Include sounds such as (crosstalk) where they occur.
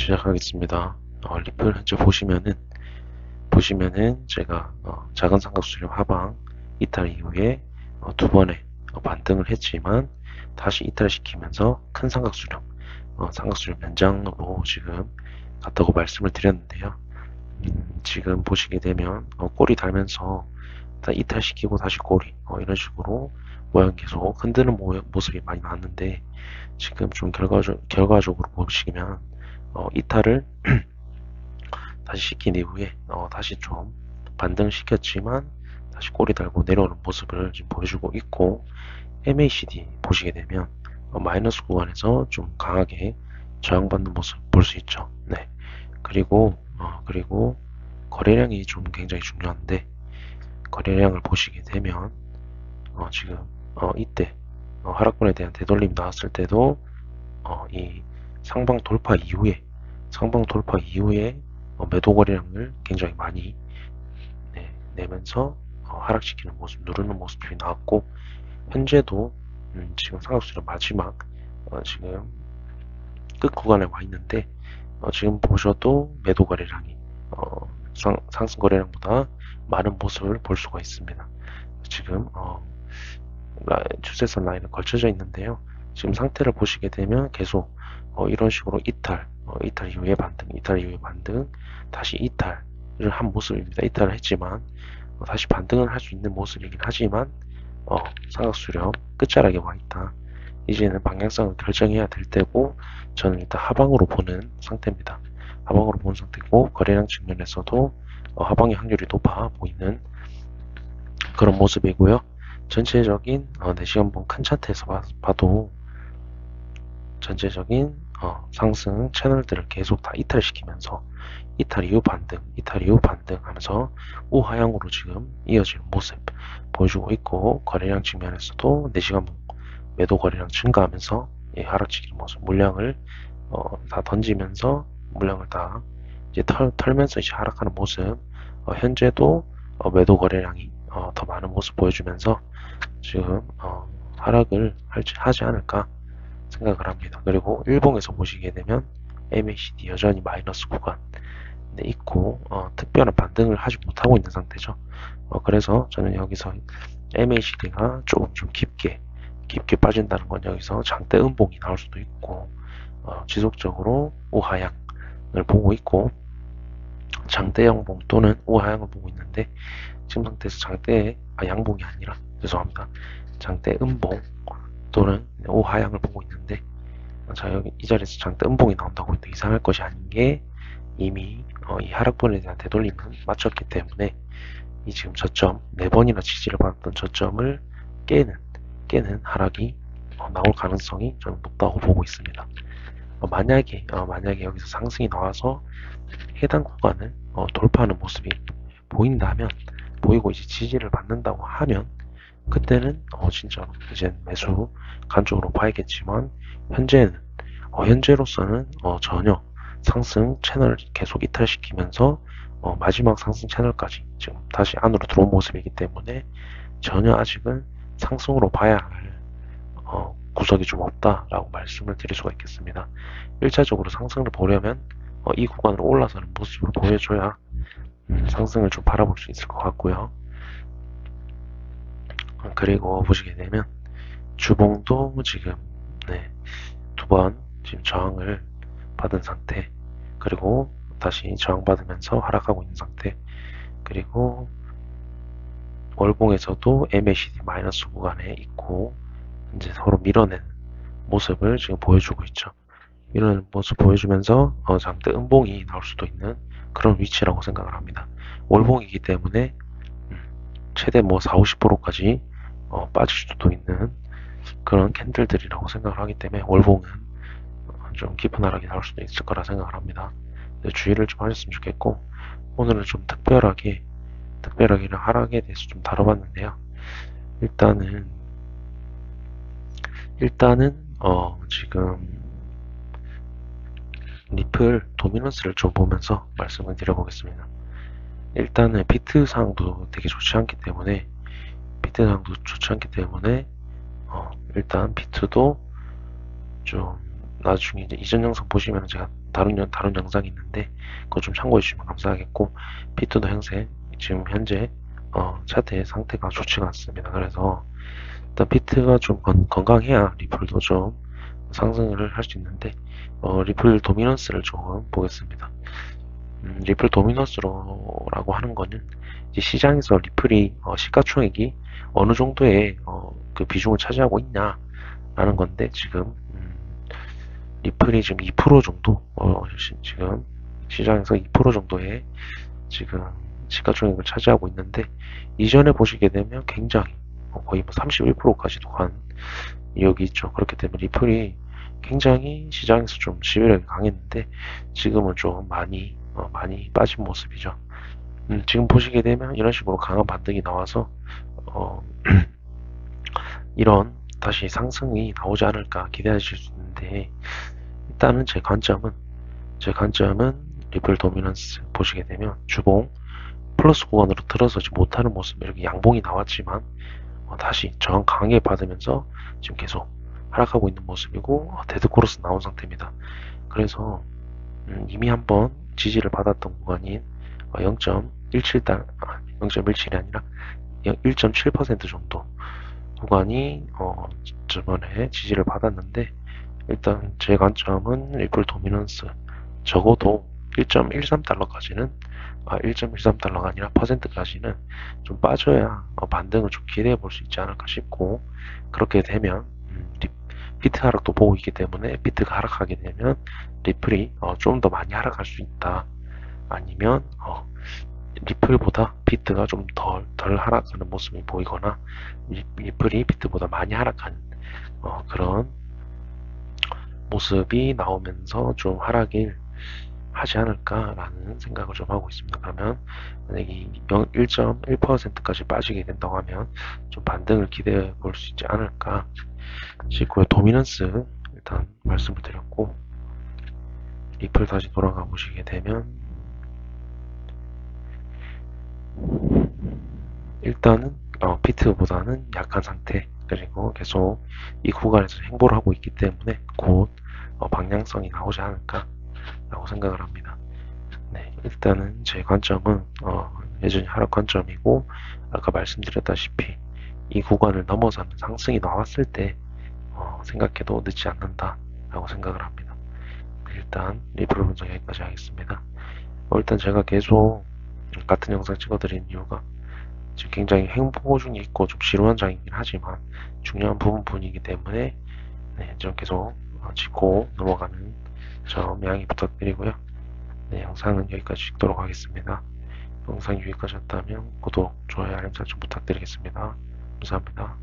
시작하겠습니다. 어, 리플 현재 보시면은 보시면은 제가 어, 작은 삼각수렴 하방 이탈 이후에 어, 두 번의 어, 반등을 했지만 다시 이탈시키면서 큰 삼각수렴 어, 삼각수렴 연장으로 지금 갔다고 말씀을 드렸는데요. 음, 지금 보시게 되면 어, 꼬리 달면서 다 이탈시키고 다시 꼬리 어, 이런 식으로 모양 계속 흔드는 모, 모습이 많이 나왔는데 지금 좀 결과적, 결과적으로 보시면 어, 이탈을 (clears throat) 다시 시킨 이후에 어, 다시 좀 반등시켰지만 다시 꼬리 달고 내려오는 모습을 지금 보여주고 있고 MACD 보시게 되면 어, 마이너스 구간에서 좀 강하게 저항받는 모습 볼 수 있죠. 네. 그리고 어, 그리고 거래량이 좀 굉장히 중요한데 거래량을 보시게 되면 어, 지금 어, 이때 어, 하락권에 대한 되돌림 나왔을 때도 어, 이 상방 돌파 이후에 상방 돌파 이후에 어, 매도 거래량을 굉장히 많이 네, 내면서 어, 하락시키는 모습 누르는 모습들이 나왔고 현재도 음, 지금 상각수는 마지막 어, 지금 끝 구간에 와 있는데 어, 지금 보셔도 매도 거래량이 어, 상, 상승 거래량보다 많은 모습을 볼 수가 있습니다. 지금 어, 라, 추세선 라인은 걸쳐져 있는데요. 지금 상태를 보시게 되면 계속 어, 이런 식으로 이탈, 어, 이탈 이후에 반등, 이탈 이후에 반등, 다시 이탈을 한 모습입니다. 이탈을 했지만 어, 다시 반등을 할 수 있는 모습이긴 하지만 어, 삼각수렴 끝자락에 와 있다. 이제는 방향성을 결정해야 될 때고 저는 일단 하방으로 보는 상태입니다. 하방으로 보는 상태고 거래량 측면에서도 어, 하방의 확률이 높아 보이는 그런 모습이고요. 전체적인 어, 4시간봉 큰 차트에서 봐, 봐도 전체적인 어, 상승 채널들을 계속 다 이탈시키면서 이탈 이후 반등, 이탈 이후 반등 하면서 우하향으로 지금 이어지는 모습 보여주고 있고 거래량 측면에서도 4시간봉 매도 거래량 증가하면서 예, 하락치기는 모습 물량을 어, 다 던지면서 물량을 다 이제 털, 털면서 이제 하락하는 모습 어, 현재도 어, 매도 거래량이 어, 더 많은 모습 보여주면서 지금 어, 하락을 할지, 하지 않을까 생각을 합니다. 그리고 일봉에서 보시게 되면 MACD 여전히 마이너스 구간 네, 있고 어, 특별한 반등을 하지 못하고 있는 상태죠. 어, 그래서 저는 여기서 MACD가 조금 좀 깊게 깊게 빠진다는 건 여기서 장대 음봉이 나올 수도 있고 어, 지속적으로 우하향을 보고 있고 장대 양봉 또는 우하향을 보고 있는데 지금 상태에서 장대 아 양봉이 아니라 죄송합니다 장대 음봉 또는 우하향을 보고 있는데 자 여기 이 자리에서 장대 음봉이 나온다고 해도 이상할 것이 아닌 게 이미 어, 이 하락분에 대한 되돌림은 마쳤기 때문에 이 지금 저점 네 번이나 지지를 받았던 저점을 깨는 깨는 하락이 어, 나올 가능성이 좀 높다고 보고 있습니다. 어, 만약에 어, 만약에 여기서 상승이 나와서 해당 구간을 어, 돌파하는 모습이 보인다면 보이고 이제 지지를 받는다고 하면 그때는 어, 진짜로 이제 매수 간쪽으로 봐야겠지만 현재는 어, 현재로서는 어, 전혀 상승 채널을 계속 이탈시키면서 어, 마지막 상승 채널까지 지금 다시 안으로 들어온 모습이기 때문에 전혀 아직은 상승으로 봐야 할 어, 구석이 좀 없다라고 말씀을 드릴 수가 있겠습니다. 1차적으로 상승을 보려면 어, 이 구간으로 올라서는 모습을 보여줘야 음, 상승을 좀 바라볼 수 있을 것 같고요. 어, 그리고 보시게 되면 주봉도 지금 네, 두 번 지금 저항을 받은 상태 그리고 다시 저항받으면서 하락하고 있는 상태 그리고 월봉에서도 MACD 마이너스 구간에 있고 이제 서로 밀어내는 모습을 지금 보여주고 있죠. 이런 모습 보여주면서 어, 잠때 음봉이 나올 수도 있는 그런 위치라고 생각을 합니다. 월봉이기 때문에 음, 최대 뭐 4, 50%까지 어, 빠질 수도 있는 그런 캔들들이라고 생각을 하기 때문에 월봉은 어, 좀 깊은 하락이 나올 수도 있을 거라 생각을 합니다. 주의를 좀 하셨으면 좋겠고 오늘은 좀 특별하게 특별하게 하락에 대해서 좀 다뤄봤는데요. 일단은 일단은 어 지금 리플 도미넌스를 좀 보면서 말씀을 드려보겠습니다. 일단은 비트상도 되게 좋지 않기 때문에 비트상도 좋지 않기 때문에 어 일단 비트도 좀 나중에 이전 영상 보시면 제가 다른 영- 다른 영상이 있는데 그거 좀 참고해 주시면 감사하겠고 비트도 형세 지금 현재 어, 차트의 상태가 좋지가 않습니다. 그래서 일단 비트가 좀 건, 건강해야 리플도 좀 상승을 할 수 있는데 어, 리플 도미넌스를 좀 보겠습니다. 음, 리플 도미넌스로라고 하는 거는 시장에서 리플이 어, 시가총액이 어느 정도의 어, 그 비중을 차지하고 있냐라는 건데 지금 음, 리플이 지금 2% 정도 어, 시- 지금 시장에서 2% 정도의 지금 시가총액을 차지하고 있는데 이전에 보시게 되면 굉장히 어, 거의 뭐 31%까지도 간 여기 있죠. 그렇기 때문에 리플이 굉장히 시장에서 좀 지배력이 강했는데 지금은 좀 많이 어, 많이 빠진 모습이죠. 음, 지금 보시게 되면 이런 식으로 강한 반등이 나와서 어, (clears throat) 이런 다시 상승이 나오지 않을까 기대하실 수 있는데 일단은 제 관점은 제 관점은 리플 도미넌스 보시게 되면 주봉 플러스 구간으로 들어서지 못하는 모습 이렇게 양봉이 나왔지만 어, 다시 저항 강하게 받으면서 지금 계속 하락하고 있는 모습이고 어, 데드 코러스 나온 상태입니다. 그래서 음, 이미 한번 지지를 받았던 구간인 0.17달, 0.17이 아니라 1.7% 정도 구간이 어, 저번에 지지를 받았는데 일단 제 관점은 리플 도미넌스 적어도 1.13달러까지는 아, 1.13달러가 아니라 퍼센트까지는 좀 빠져야 어, 반등을 좀 기대해 볼 수 있지 않을까 싶고 그렇게 되면 음, 리- 비트 하락도 보고 있기 때문에 비트가 하락하게 되면 리플이 어, 좀 더 많이 하락할 수 있다. 아니면 어, 리플보다 비트가 좀 덜 덜 하락하는 모습이 보이거나 리- 리플이 비트보다 많이 하락하는 어, 그런 모습이 나오면서 좀 하락을 하지 않을까라는 생각을 좀 하고 있습니다. 그러면 만약에 1.1%까지 빠지게 된다고 하면 좀 반등을 기대해 볼 수 있지 않을까 싶고요. 도미넌스 일단 말씀을 드렸고 리플 다시 돌아가 보시게 되면 일단은 어, 피트보다는 약한 상태 그리고 계속 이 구간에서 행보를 하고 있기 때문에 곧 어, 방향성이 나오지 않을까 라고 생각을 합니다. 네, 일단은 제 관점은 어, 여전히 하락 관점이고 아까 말씀드렸다시피 이 구간을 넘어서는 상승이 나왔을 때 어, 생각해도 늦지 않는다 라고 생각을 합니다. 네, 일단 리플 분석 여기까지 하겠습니다. 어, 일단 제가 계속 같은 영상 찍어드린 이유가 지금 굉장히 행보 중에 있고 좀 지루한 장이긴 하지만 중요한 부분이기 때문에 네, 좀 계속 어, 짚고 넘어가는 점 양해 부탁드리고요. 네, 영상은 여기까지 찍도록 하겠습니다. 영상이 유익하셨다면 구독, 좋아요, 알림 설정 부탁드리겠습니다. 감사합니다.